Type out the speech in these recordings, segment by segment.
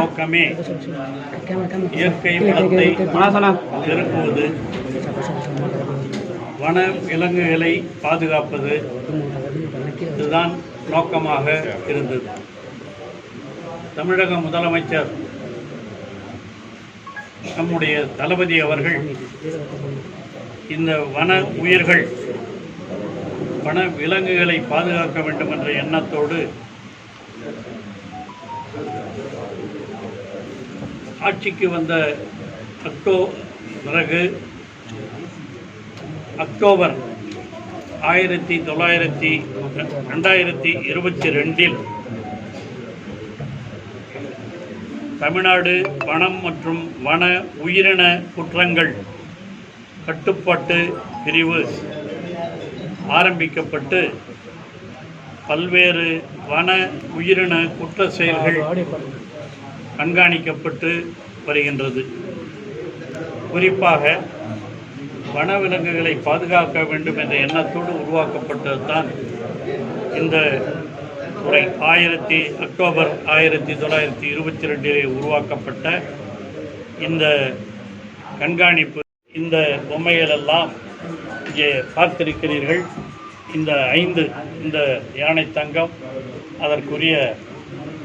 நோக்கமே இயற்கை வளத்தை பெருக்குவது வன விலங்குகளை பாதுகாப்பது. இதுதான் நோக்கமாக இருந்தது. தமிழக முதலமைச்சர் நம்முடைய தளபதி அவர்கள் இந்த வன உயிர்கள் வன விலங்குகளை பாதுகாக்க வேண்டும் என்ற எண்ணத்தோடு ஆட்சிக்கு வந்த அக்டோ பிறகு அக்டோபர் ஆயிரத்தி தொள்ளாயிரத்தி ரெண்டாயிரத்தி இருபத்தி ரெண்டில் தமிழ்நாடு வனம் மற்றும் வன உயிரின குற்றங்கள் கட்டுப்பாட்டு பிரிவு ஆரம்பிக்கப்பட்டு பல்வேறு வன உயிரின குற்ற செயல்கள் கண்காணிக்கப்பட்டு வருகின்றது. குறிப்பாக வனவிலங்குகளை பாதுகாக்க வேண்டும் என்ற எண்ணத்தோடு உருவாக்கப்பட்டதுதான் இந்த துறை. ஆயிரத்தி அக்டோபர் ஆயிரத்தி தொள்ளாயிரத்தி இருபத்தி ரெண்டிலே உருவாக்கப்பட்ட இந்த கண்காணிப்பு இந்த பொம்மைகளெல்லாம் இங்கே பார்த்திருக்கிறீர்கள். இந்த ஐந்து இந்த யானை தங்கம் அதற்குரிய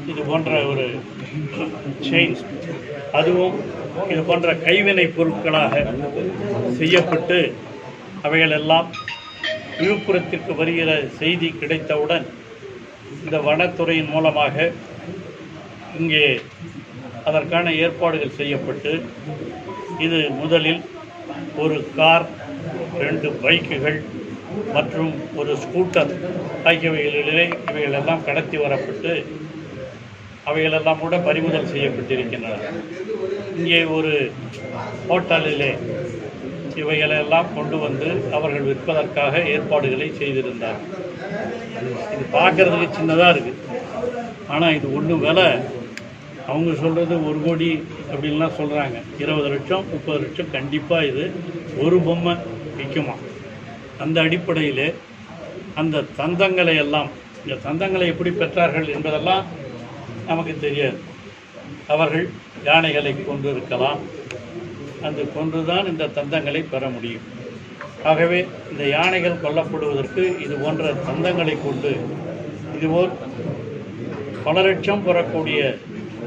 இது போன்ற ஒரு செயின் அதுவும் இது போன்ற கைவினை பொருட்களாக செய்யப்பட்டு அவைகளெல்லாம் விழுப்புரத்திற்கு வருகிற செய்தி கிடைத்தவுடன் இந்த வனத்துறையின் மூலமாக இங்கே அதற்கான ஏற்பாடுகள் செய்யப்பட்டு இது முதலில் ஒரு கார் ரெண்டு பைக்குகள் மற்றும் ஒரு ஸ்கூட்டர் ஆகியவைகளிலே இவைகளெல்லாம் கடத்தி வரப்பட்டு அவைகளெல்லாம் கூட பறிமுதல் செய்யப்பட்டிருக்கின்றன. இங்கே ஒரு ஹோட்டலிலே இவைகளெல்லாம் கொண்டு வந்து அவர்கள் விற்பதற்காக ஏற்பாடுகளை செய்திருந்தார். இது பார்க்கறதுக்கு சின்னதாக இருக்குது ஆனால் இது ஒன்று விலை. அவங்க சொல்கிறது ஒரு கோடி அப்படின்லாம் சொல்கிறாங்க இருபது லட்சம் முப்பது லட்சம் கண்டிப்பாக இது ஒரு பொம்மை விற்குமா அந்த அடிப்படையிலே அந்த தந்தங்களை எல்லாம் இந்த தந்தங்களை எப்படி பெற்றார்கள் என்பதெல்லாம் நமக்கு தெரியாது. அவர்கள் யானைகளை கொண்டிருக்கலாம் அந்த கொன்றுதான் இந்த தந்தங்களை பெற முடியும். ஆகவே இந்த யானைகள் கொல்லப்படுவதற்கு இது போன்ற தந்தங்களை கொண்டு இதுபோல் பல லட்சம் பெறக்கூடிய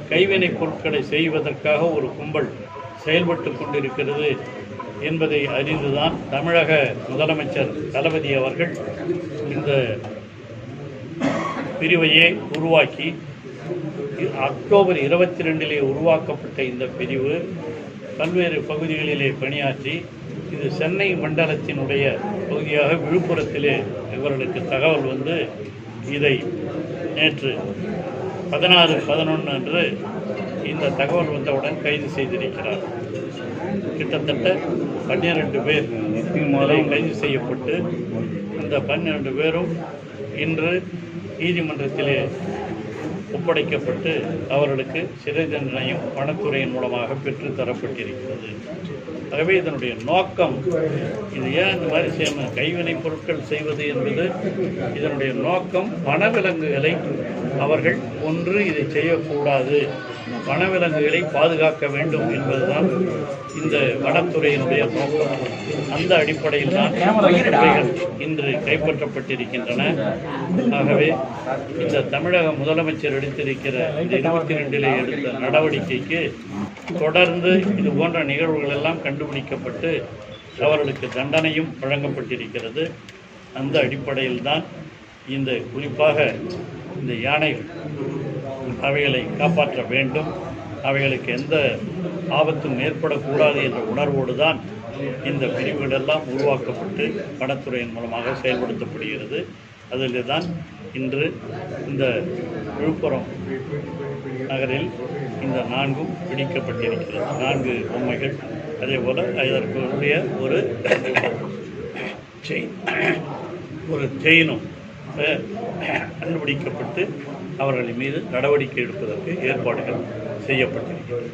கைவினைப் பொருட்களை செய்வதற்காக ஒரு கும்பல் செயல்பட்டு கொண்டிருக்கிறது. என்பதை அறிந்துதான் தமிழக முதலமைச்சர் தளபதி அவர்கள் இந்த பிரிவையே உருவாக்கி அக்டோபர் இருபத்தி ரெண்டிலே உருவாக்கப்பட்ட இந்த பிரிவு பல்வேறு பகுதிகளிலே பணியாற்றி இது சென்னை மண்டலத்தினுடைய பகுதியாக விழுப்புரத்திலே இவர்களுக்கு தகவல் வந்து இதை நேற்று பதினாறு பதினொன்று அன்று இந்த தகவல் வந்தவுடன் கைது செய்திருக்கிறார். கிட்டத்தட்ட பன்னிரண்டு பேர் கைது செய்யப்பட்டு அந்த பன்னிரண்டு பேரும் இன்று நீதிமன்றத்திலே ஒப்படைக்கப்பட்டு அவர்களுக்கு சிறை தண்டனையும் வனத்துறையின் மூலமாக பெற்று தரப்பட்டிருக்கிறது. ஆகவே இதனுடைய நோக்கம் இது ஏன் இந்த மாதிரி செய்ய கைவினைப் பொருட்கள் செய்வது என்பது இதனுடைய நோக்கம் வனவிலங்குகளை அவர்கள் ஒன்று இதை செய்யக்கூடாது. வனவிலங்குகளை பாதுகாக்க வேண்டும் என்பதுதான் இந்த வனத்துறையினுடைய நோக்கம். அந்த அடிப்படையில் தான் இவைகள் இன்று கைப்பற்றப்பட்டிருக்கின்றன. ஆகவே இந்த தமிழக முதலமைச்சர் எடுத்திருக்கிற இந்த இருபத்தி ரெண்டிலே எடுத்த நடவடிக்கைக்கு தொடர்ந்து இது போன்ற நிகழ்வுகள் எல்லாம் கண்டுபிடிக்கப்பட்டு அவர்களுக்கு தண்டனையும் வழங்கப்பட்டிருக்கிறது. அந்த அடிப்படையில் தான் இந்த குறிப்பாக இந்த யானைகள் அவைகளை காப்பாற்ற வேண்டும். அவைகளுக்கு எந்த ஆபத்தும் ஏற்படக்கூடாது என்ற உணர்வோடு தான் இந்த பிரிவுகள் எல்லாம் உருவாக்கப்பட்டு வனத்துறையின் மூலமாக செயல்படுத்தப்படுகிறது. அதில் தான் இன்று இந்த விழுப்புரம் நகரில் இந்த நான்கும் பிடிக்கப்பட்டிருக்கிறது. நான்கு பொம்மைகள். அதே போல் அதற்கு உரிய ஒரு செயின் ஒரு செயினும் கண்டுபிடிக்கப்பட்டு அவர்களின் மீது நடவடிக்கை எடுப்பதற்கு ஏற்பாடுகள் செய்யப்பட்டிருக்கிறது